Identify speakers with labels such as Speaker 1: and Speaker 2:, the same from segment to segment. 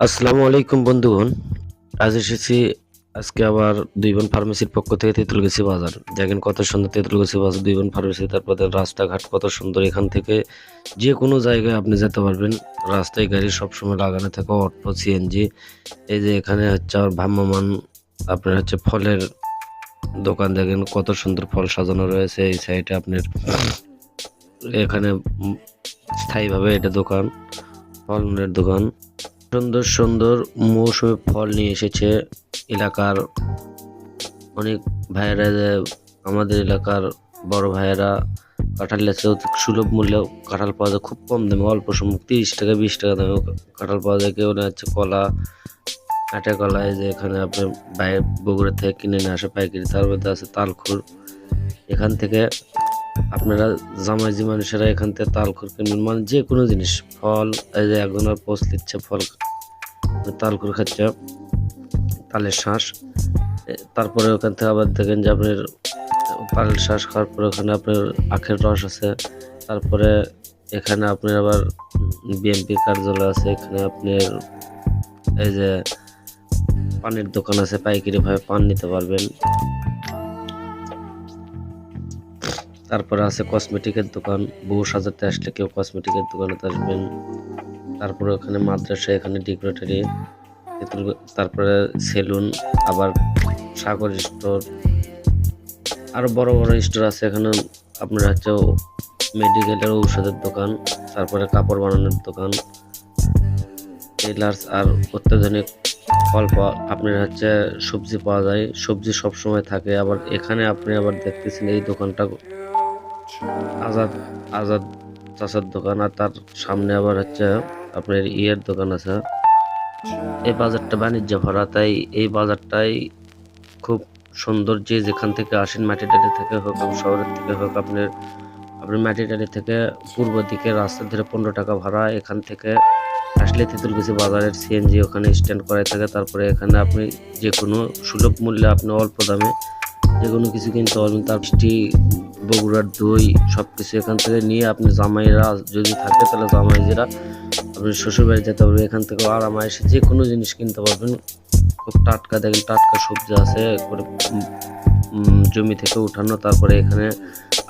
Speaker 1: আসসালামু আলাইকুম বন্ধুগণ। আজ এসেছি আজকে আবার দুই বোন ফার্মেসির পক্ষ থেকে তেঁতুলগাছি বাজার। দেখেন কত সুন্দর তেঁতুলগাছি বাজার দুই বোন ফার্মেসি, তারপর রাস্তাঘাট কত সুন্দর। এখান থেকে যে কোনো জায়গায় আপনি যেতে পারবেন। রাস্তায় গাড়ি সবসময় লাগানো থাকে, অটো সিএনজি এই যে এখানে হচ্ছে আর ভ্রাম্যমান আপনার হচ্ছে ফলের দোকান। দেখেন কত সুন্দর ফল সাজানো রয়েছে এই সাইডে আপনার। এখানে স্থায়ীভাবে এটা দোকান ফলের দোকান। সুন্দর সুন্দর মৌসুমী ফল নিয়ে এসেছে এলাকার অনেক ভাইয়েরা আমাদের এলাকার বড় ভাইয়েরা কাঁঠাল লেচেও সুলভ মূল্যে কাঁঠাল পাওয়া যায়, খুব কম দামে, অল্প সময় তিরিশ টাকা, বিশ টাকা দামে কাঁঠাল পাওয়া যায়। কেউ হচ্ছে কলা আটা কলা, এই যে এখানে আপনি বাইরে বগুড়া থেকে কিনে নিয়ে আসে পাইকারি, তার মধ্যে আছে তালখুর। এখান থেকে আপনারা জামাইজি মানুষেরা এখান থেকে তালখুর কিনবেন। মানে যে কোনো জিনিস, ফল, এই যে একজনের পোস্ট দিচ্ছে ফল তালকুর খাচ্ছে, তালের শ্বাস তারপরে ওখান থেকে আবার দেখেন যে আপনার তালের শ্বাস খাওয়ার পরে ওখানে আপনার আখের রস আছে। তারপরে এখানে আপনার আবার বিএমপি কার্যালয় আছে, এখানে আপনার এই যে পানির দোকান আছে, পাইকারি ভাবে পান নিতে পারবেন। তারপরে আছে কসমেটিকের দোকান, বহু সাজাতে আসলে কেউ কসমেটিকের দোকানে আসবেন। তারপরে ওখানে মাদ্রাসা, এখানে ডেকোরেটরি তারপরে সেলুন আবার সাগর স্টোর আরও বড় বড় স্টোর আছে। এখানে আপনার হচ্ছে মেডিকেলের ঔষধের দোকান, তারপরে কাপড় বানানোর দোকান। টেলার্স আর অত্যাধুনিক ফল পাওয়া, আপনার হচ্ছে সবজি পাওয়া যায়। সবজি সব সময় থাকে। আবার এখানে আপনি আবার দেখতেছেন এই দোকানটা আজাদ আজাদ চাচার দোকান আর তার সামনে আবার হচ্ছে আপনার ইয়ের দোকান আছে। এই বাজারটা বাণিজ্য ভরা, তাই এই বাজারটাই খুব সুন্দর যে যেখান থেকে আসেন মাটিটারি থেকে হোক শহরের থেকে হোক, আপনার আপনি মাটিটারি থেকে পূর্ব দিকে রাস্তা ধরে পনেরো টাকা ভাড়া, এখান থেকে আসলে তেঁতুলকুচি বাজারের সিএনজি ওখানে স্ট্যান্ড করাই থাকে। তারপরে এখানে আপনি যে কোনো সুলভ মূল্যে আপনি অল্প দামে যে কোনো কিছু কিনতে পারবেন। তার মিষ্টি, বগুড়ার দই সব কিছু এখান থেকে নিয়ে আপনি জামাইরা যদি থাকে, তাহলে জামাইজেরা আপনি শ্বশুরবাড়ি যেতে পারবেন এখান থেকে আরামে এসে যে কোনো জিনিস কিনতে পারবেন। খুব টাটকা দেখেন টাটকা সবজি আছে উম, জমি থেকে উঠানো। তারপরে এখানে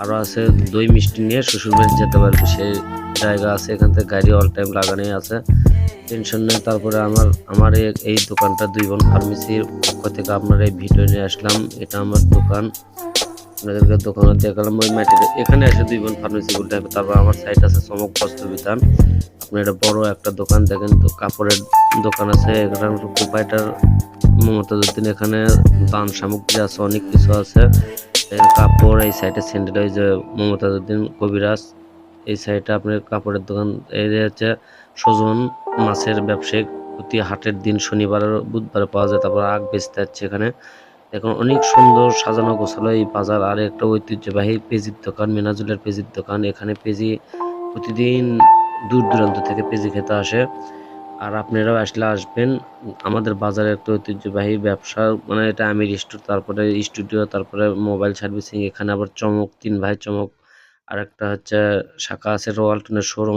Speaker 1: আরও আছে দই মিষ্টি নিয়ে শ্বশুরবাড়ি যেতে পারবে। সেই জায়গা আছে এখান থেকে গাড়ি অল টাইম লাগানোই আছে। টেনশন নেই। তারপরে আমার আমার এই দোকানটা দুই বোন ফার্মেসির পক্ষ থেকে আপনার এই ভিডিও নিয়ে আসলাম। এটা আমার দোকান। আপনাদেরকে দোকানে দেখালাম ওই মাটির এখানে এসে দুই বোন ফার্মেসি হবে তারপর আমার সাইট আছে চমক বস্ত্র বিধান আপনার এটা বড় একটা দোকান দেখেন তো, কাপড়ের দোকান আছে। এখানে প্রোপাইটার মমতাজুদ্দিন এখানে দান সামগ্রী আছে, অনেক কিছু আছে। কাপড়, এই সাইডে স্যান্ডেল ওই যে মমতাজুদ্দিন কবিরাজ, এই সাইডে আপনার কাপড়ের দোকান। এই হচ্ছে সজন মাছের ব্যবসায়িক প্রতি হাটের দিন শনিবার বুধবারে পাওয়া যায়। তারপর আগ বেচতে যাচ্ছে এখানে। এখন অনেক সুন্দর সাজানো গোছালো এই বাজার। আর একটা ঐতিহ্যবাহী পেজির দোকান, মিনাজুলের পেজির দোকান। এখানে পেজি প্রতিদিন দূর দূরান্ত থেকে পেজি খেতে আসে। আর আপনারাও আসলে আসবেন। আমাদের বাজারে একটা ঐতিহ্যবাহী ব্যবসা মানে এটা আমির স্টোর, তারপরে স্টুডিও, তারপরে মোবাইল সার্ভিসিং। এখানে আবার চমক, তিন ভাই চমক। আর একটা হচ্ছে শাখা আছে রোয়ালটনের শোরুম।